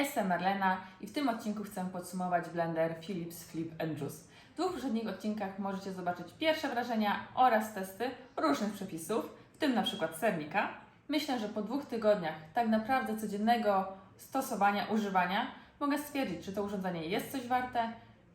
jestem Marlena i w tym odcinku chcę podsumować blender Philips Flip Juice. W dwóch poprzednich odcinkach możecie zobaczyć pierwsze wrażenia oraz testy różnych przepisów, w tym na przykład sernika. Myślę, że po dwóch tygodniach tak naprawdę codziennego stosowania, używania mogę stwierdzić, czy to urządzenie jest coś warte,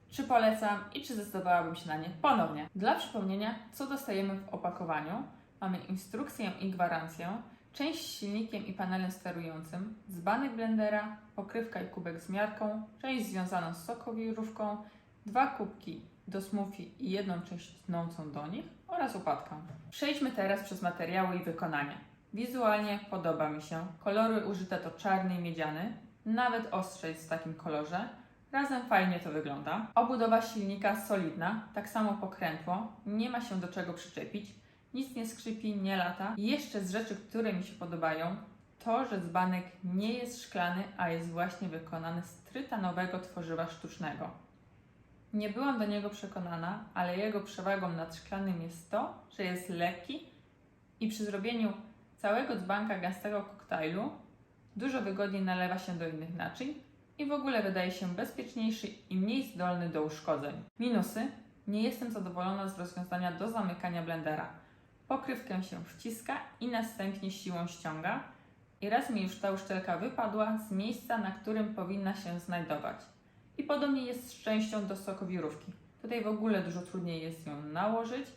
czy polecam i czy zdecydowałabym się na nie ponownie. Dla przypomnienia, co dostajemy w opakowaniu, mamy instrukcję i gwarancję, część z silnikiem i panelem sterującym, dzbanek blendera, pokrywka i kubek z miarką, część związaną z sokowirówką, dwa kubki do smoothie i jedną część tnącą do nich oraz łopatkę. Przejdźmy teraz przez materiały i wykonanie. Wizualnie podoba mi się. Kolory użyte to czarny i miedziany, nawet ostrze jest w takim kolorze. Razem fajnie to wygląda. Obudowa silnika solidna, tak samo pokrętło, nie ma się do czego przyczepić, nic nie skrzypi, nie lata. Jeszcze z rzeczy, które mi się podobają, to, że dzbanek nie jest szklany, a jest właśnie wykonany z trytanowego tworzywa sztucznego. Nie byłam do niego przekonana, ale jego przewagą nad szklanym jest to, że jest lekki i przy zrobieniu całego dzbanka gęstego koktajlu dużo wygodniej nalewa się do innych naczyń i w ogóle wydaje się bezpieczniejszy i mniej zdolny do uszkodzeń. Minusy. Nie jestem zadowolona z rozwiązania do zamykania blendera. Pokrywkę się wciska i następnie siłą ściąga i raz mi już ta uszczelka wypadła z miejsca, na którym powinna się znajdować. I podobnie jest z częścią do sokowirówki. Tutaj w ogóle dużo trudniej jest ją nałożyć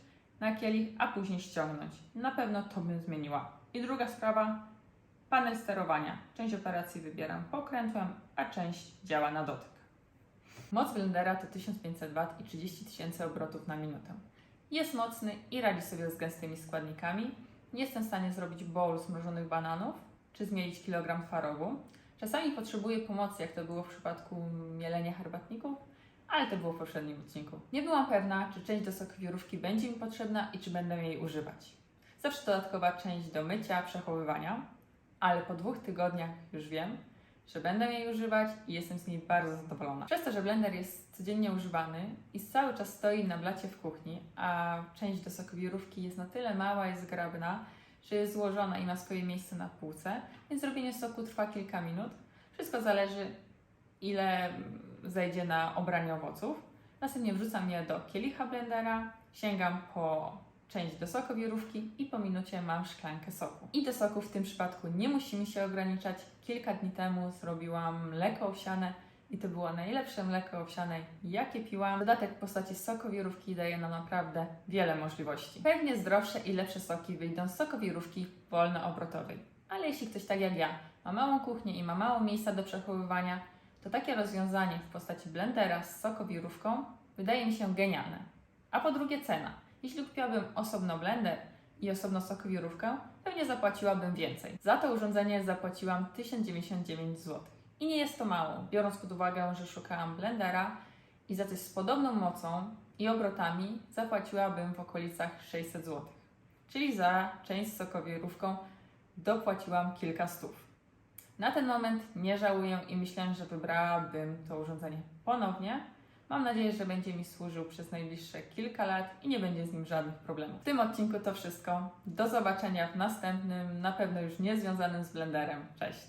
na kielich, a później ściągnąć. Na pewno to bym zmieniła. I druga sprawa, panel sterowania. Część operacji wybieram pokrętłem, a część działa na dotyk. Moc blendera to 1500 W i 30 tysięcy obrotów na minutę. Jest mocny i radzi sobie z gęstymi składnikami. Nie jestem w stanie zrobić bowl zmrożonych bananów czy zmielić kilogram twarogu. Czasami potrzebuję pomocy, jak to było w przypadku mielenia herbatników, ale to było w poprzednim odcinku. Nie byłam pewna, czy część do sokowirówki będzie mi potrzebna i czy będę jej używać. Zawsze dodatkowa część do mycia, przechowywania, ale po dwóch tygodniach już wiem, że będę jej używać i jestem z niej bardzo zadowolona. Przez to, że blender jest codziennie używany i cały czas stoi na blacie w kuchni, a część do sokowirówki jest na tyle mała i zgrabna, że jest złożona i ma swoje miejsce na półce, więc zrobienie soku trwa kilka minut. Wszystko zależy, ile zejdzie na obranie owoców. Następnie wrzucam je do kielicha blendera, sięgam po część do sokowirówki i po minucie mam szklankę soku. I do soku w tym przypadku nie musimy się ograniczać. Kilka dni temu zrobiłam mleko owsiane i to było najlepsze mleko owsiane, jakie piłam. Dodatek w postaci sokowirówki daje nam naprawdę wiele możliwości. Pewnie zdrowsze i lepsze soki wyjdą z sokowirówki wolnoobrotowej. Ale jeśli ktoś tak jak ja ma małą kuchnię i ma mało miejsca do przechowywania, to takie rozwiązanie w postaci blendera z sokowirówką wydaje mi się genialne. A po drugie cena. Jeśli kupiłabym osobno blender i osobno sokowirówkę, pewnie zapłaciłabym więcej. Za to urządzenie zapłaciłam 1099 zł. I nie jest to mało, biorąc pod uwagę, że szukałam blendera i za coś z podobną mocą i obrotami zapłaciłabym w okolicach 600 zł. Czyli za część z sokowirówką dopłaciłam kilka stów. Na ten moment nie żałuję i myślę, że wybrałabym to urządzenie ponownie. Mam nadzieję, że będzie mi służył przez najbliższe kilka lat i nie będzie z nim żadnych problemów. W tym odcinku to wszystko. Do zobaczenia w następnym, na pewno już nie związanym z blenderem. Cześć!